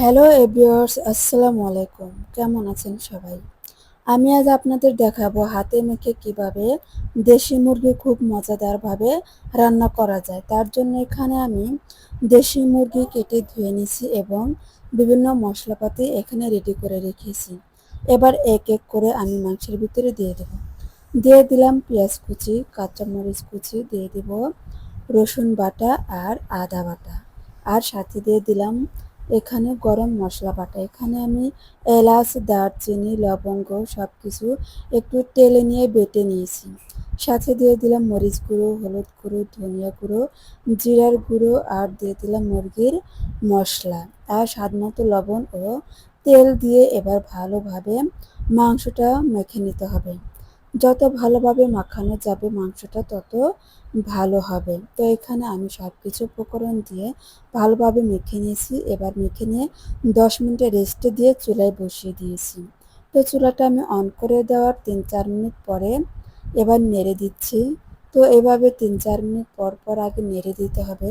Hello এভিয়ার্স আসসালামু আলাইকুম। কেমন আছেন সবাই? আমি আজ আপনাদের দেখাবো হাতে মেখে কীভাবে দেশি মুরগি খুব মজাদারভাবে রান্না করা যায়। তার জন্য এখানে আমি দেশি মুরগি কেটে ধুয়ে নিছি এবং বিভিন্ন মশলাপাতি এখানে রেডি করে রেখেছি। এবার এক এক করে আমি মাংসের ভিতরে দিয়ে দেব। দিয়ে দিলাম পেঁয়াজ কুচি, কাঁচামরিচ কুচি, দিয়ে দেব রসুন বাটা আর আদা বাটা। আর সাথে দিয়ে দিলাম এখানে গরম মশলা বাটা। এখানে আমি এলাচ, দারচিনি, লবঙ্গ সব কিছু একটু তেলে নিয়ে বেটে নিয়েছি। সাথে দিয়ে দিলাম মরিচ গুঁড়ো, হলুদ গুঁড়ো, ধনিয়া গুঁড়ো, জিরার গুঁড়ো আর দিয়ে দিলাম মুরগির মশলা। আর স্বাদ মতো লবণ ও তেল দিয়ে এবার ভালোভাবে মাংসটা মেখে নিতে হবে। যত ভালোভাবে মাখানো যাবে মাংসটা, তত ভালো হবে। তো এখানে আমি সব কিছু উপকরণ দিয়ে ভালোভাবে মেখে নিয়েছি। এবার মেখে নিয়ে দশ মিনিটে রেস্টে দিয়ে চুলায় বসিয়ে দিয়েছি। তো চুলাটা আমি অন করে দেওয়ার তিন চার মিনিট পরে এবার নেড়ে দিচ্ছি। তো এভাবে তিন চার মিনিট পর পর আগে নেড়ে দিতে হবে।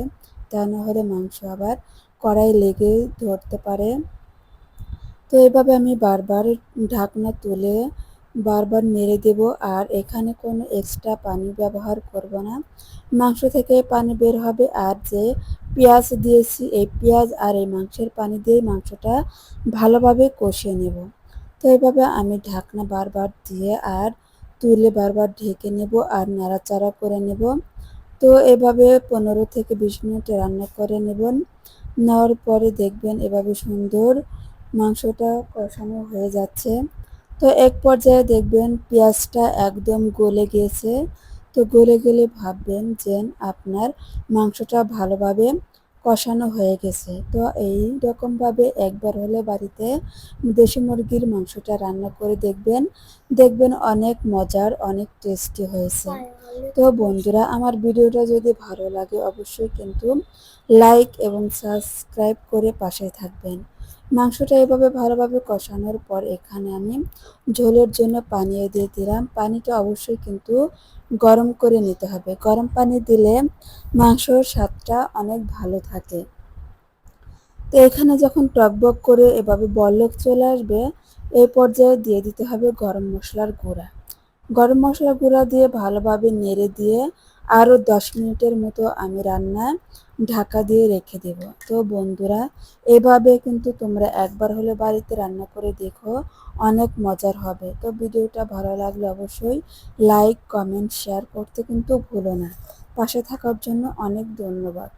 তা না হলে মাংস আবার কড়াই লেগে ধরতে পারে। তো এভাবে আমি বারবার ঢাকনা তুলে বারবার নেড়ে দেব আর এখানে কোনো এক্সট্রা পানি ব্যবহার করব না। মাংস থেকে পানি বের হবে আর যে পেঁয়াজ দিয়েছি, এই পেঁয়াজ আর এই মাংসের পানি দিয়ে মাংসটা ভালোভাবে কষিয়ে নেব। তো এইভাবে আমি ঢাকনা বারবার দিয়ে আর তুলে বারবার ঢেকে নেব আর নাড়াচাড়া করে নেব। তো এভাবে পনেরো থেকে বিশ মিনিট রান্না করে নেবেন নেওয়ার পরে দেখবেন এভাবে সুন্দর মাংসটা কষানো হয়ে যাচ্ছে। তো এক পর্যায়ে দেখবেন পেঁয়াজটা একদম গলে গিয়েছে। তো গলে গেলে ভাববেন যে আপনার মাংসটা ভালোভাবে কষানো হয়ে গেছে। তো এই রকমভাবে একবার হলে বাড়িতে দেশি মুরগির মাংসটা রান্না করে দেখবেন। দেখবেন অনেক মজার, অনেক টেস্টি হয়েছে। তো বন্ধুরা, আমার ভিডিওটা যদি ভালো লাগে অবশ্যই কিন্তু লাইক এবং সাবস্ক্রাইব করে পাশে থাকবেন। মাংসটা এভাবে ভালোভাবে কষানোর পর এখানে আমি ঝোলের জন্য পানি দিয়ে দিলাম। পানিটা অবশ্যই কিন্তু গরম করে নিতে হবে। গরম পানি দিলে মাংসর স্বাদটা অনেক ভালো থাকে। তো এখানে যখন টকবক করে এভাবে বল্লক চলে আসবে, এই পর্যায়ে দিয়ে দিতে হবে গরম মশলার গুঁড়া। গরম মশলা গুঁড়া দিয়ে ভালোভাবে নেড়ে দিয়ে আরও দশ মিনিটের মতো আমি রান্না ঢাকা দিয়ে রেখে দেব। তো বন্ধুরা, এভাবে কিন্তু তোমরা একবার হলে বাড়িতে রান্না করে দেখো, অনেক মজার হবে। তো ভিডিওটা ভালো লাগলে অবশ্যই লাইক, কমেন্ট, শেয়ার করতে কিন্তু ভুলো না। পাশে থাকার জন্য অনেক ধন্যবাদ।